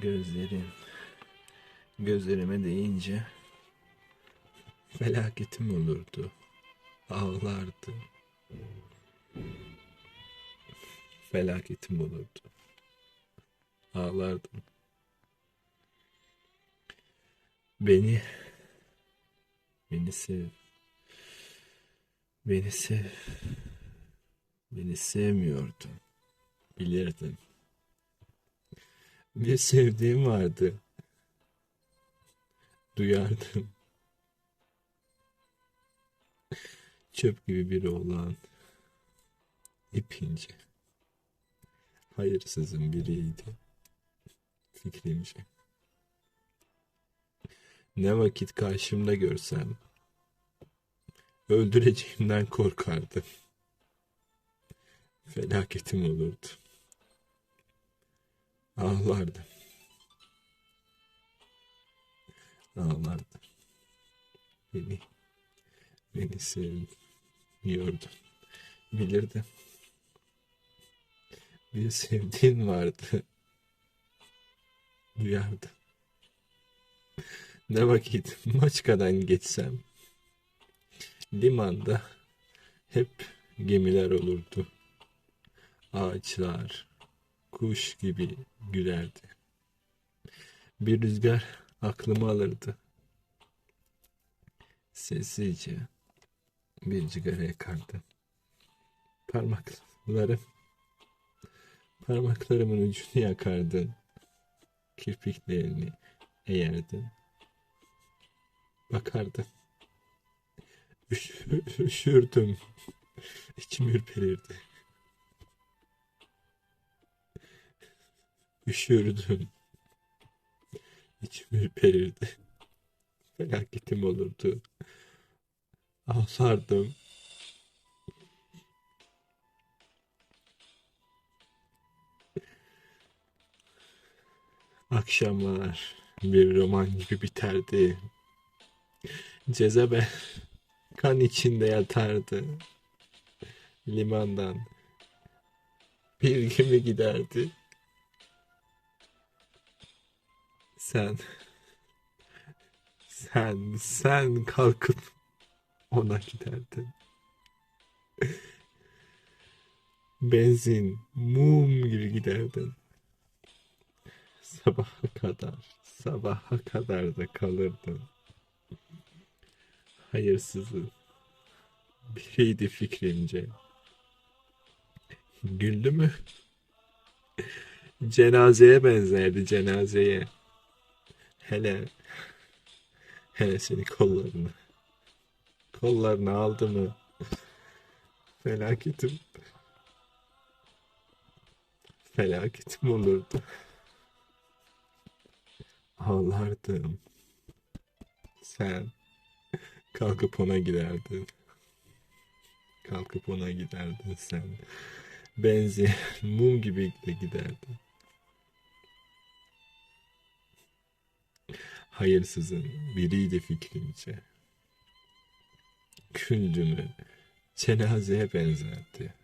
Gözlerin gözlerime değince felaketim olurdu. Ağlardı. Felaketim olurdu. Ağlardım. Beni beni sev. Beni sev. Beni sevmiyordun. Bilirdin. Bir sevdiğim vardı. Duyardım. Çöp gibi bir oğlan. İpince. Hayırsızın biriydi. Fikrimce. Ne vakit karşımda görsem öldüreceğimden korkardım. Felaketim olurdu. Ağlardım. Ağlardım. Beni, beni sevmiyordun. Bilirdim. Bir sevdiğin vardı. Duyardım. Ne vakit Maçka'dan geçsem limanda hep gemiler olurdu. Ağaçlar kuş gibi gülerdi. Bir rüzgar aklımı alırdı. Sessizce bir cigara yakardı. Parmaklarım parmaklarımın ucunu yakardın. Kirpiklerini eğerdin. Bakardın. Üşür, üşürdüm. İçim ürperirdi. Üşürdüm. İçim ürperirdi. Felaketim olurdu. Ağlardım. Akşamlar bir roman gibi biterdi. Cezebe kan içinde yatardı. Limandan bir gemi giderdi. Sen sen sen kalkıp ona giderdin. Benzin, mum gibi giderdin. Sabaha kadar, sabaha kadar da kalırdın. Hayırsızı biriydi fikrince. Güldü mü? Cenazeye benzerdi cenazeye. Hele hele seni kollarını kollarını aldı mı? Felaketim. Felaketim olurdu. Ağlardım. Sen kalkıp ona giderdin. Kalkıp ona giderdin sen. Benzin, mum gibi de giderdin. Hayırsızın biriydi fikrimce. Güldü mü cenazeye benzerdi.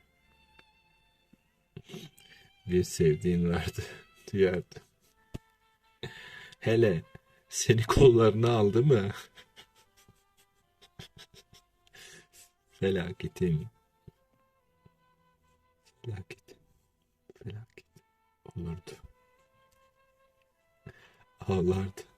Bir sevdiğin vardı, duyardı. Hele seni kollarına aldı mı? Felaketin. Felaket. Felaket olurdu. Ağlardı.